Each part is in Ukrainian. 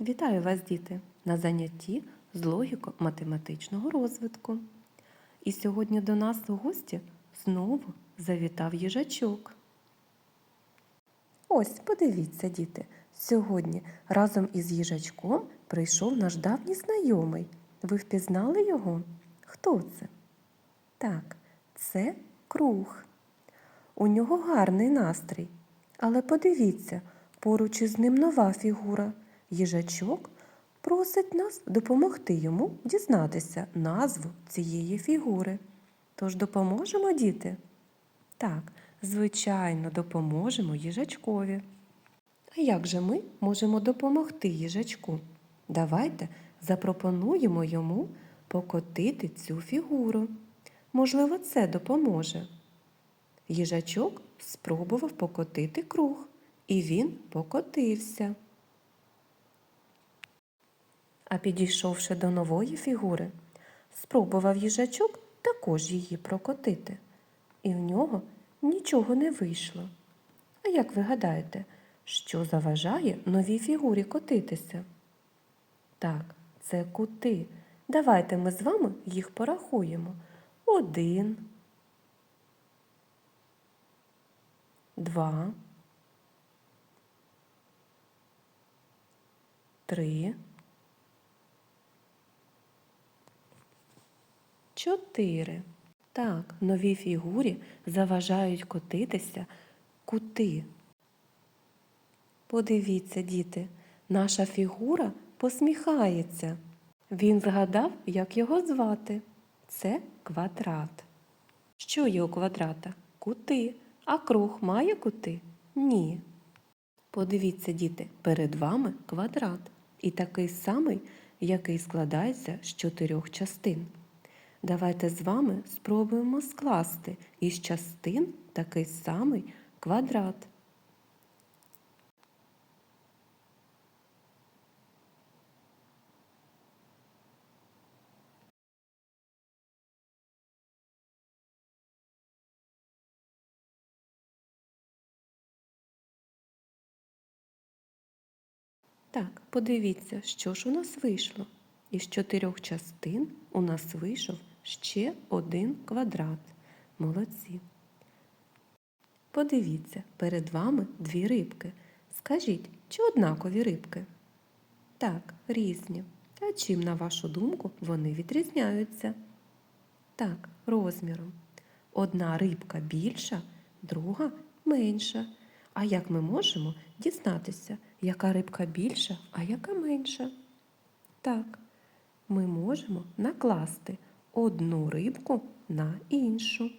Вітаю вас, діти, на занятті з логіко-математичного розвитку. І сьогодні до нас у гості знову завітав їжачок. Ось, подивіться, діти, сьогодні разом із їжачком прийшов наш давній знайомий. Ви впізнали його? Хто це? Так, це круг. У нього гарний настрій. Але подивіться, поруч із ним нова фігура. Їжачок просить нас допомогти йому дізнатися назву цієї фігури. Тож допоможемо, діти? Так, звичайно, допоможемо їжачкові. А як же ми можемо допомогти їжачку? Давайте запропонуємо йому покотити цю фігуру. Можливо, це допоможе. Їжачок спробував покотити круг, і він покотився. А підійшовши до нової фігури, спробував їжачок також її прокотити. І в нього нічого не вийшло. А як ви гадаєте, що заважає новій фігурі котитися? Так, це кути. Давайте ми з вами їх порахуємо. Один. Два. Три. Чотири. Так, новій фігурі заважають котитися кути. Подивіться, діти, наша фігура посміхається. Він згадав, як його звати. Це квадрат. Що є у квадрата? Кути. А круг має кути? Ні. Подивіться, діти, перед вами квадрат. І такий самий, який складається з чотирьох частин. Давайте з вами спробуємо скласти із частин такий самий квадрат. Так, подивіться, що ж у нас вийшло. Із чотирьох частин у нас вийшов ще один квадрат. Молодці. Подивіться, перед вами дві рибки. Скажіть, чи однакові рибки? Так, різні. А чим, на вашу думку, вони відрізняються? Так, розміром. Одна рибка більша, друга менша. А як ми можемо дізнатися, яка рибка більша, а яка менша? Так, ми можемо накласти одну рибку на іншу.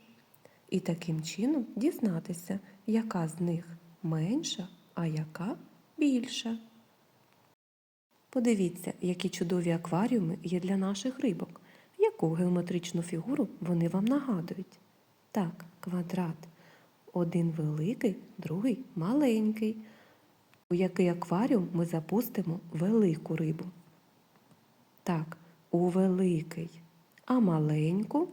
І таким чином дізнатися, яка з них менша, а яка більша. Подивіться, які чудові акваріуми є для наших рибок. Яку геометричну фігуру вони вам нагадують? Так, квадрат. Один великий, другий маленький. У який акваріум ми запустимо велику рибу? Так, у великий. А маленьку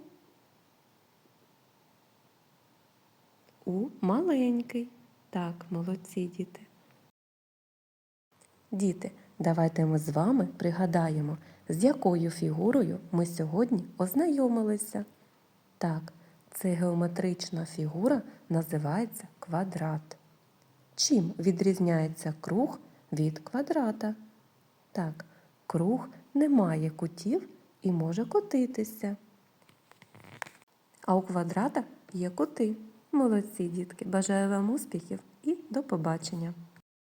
у маленький. Так, молодці діти. Діти, давайте ми з вами пригадаємо, з якою фігурою ми сьогодні ознайомилися. Так, це геометрична фігура називається квадрат. Чим відрізняється круг від квадрата? Так, круг не має кутів і може котитися. А у квадрата є кути. Молодці, дітки! Бажаю вам успіхів і до побачення!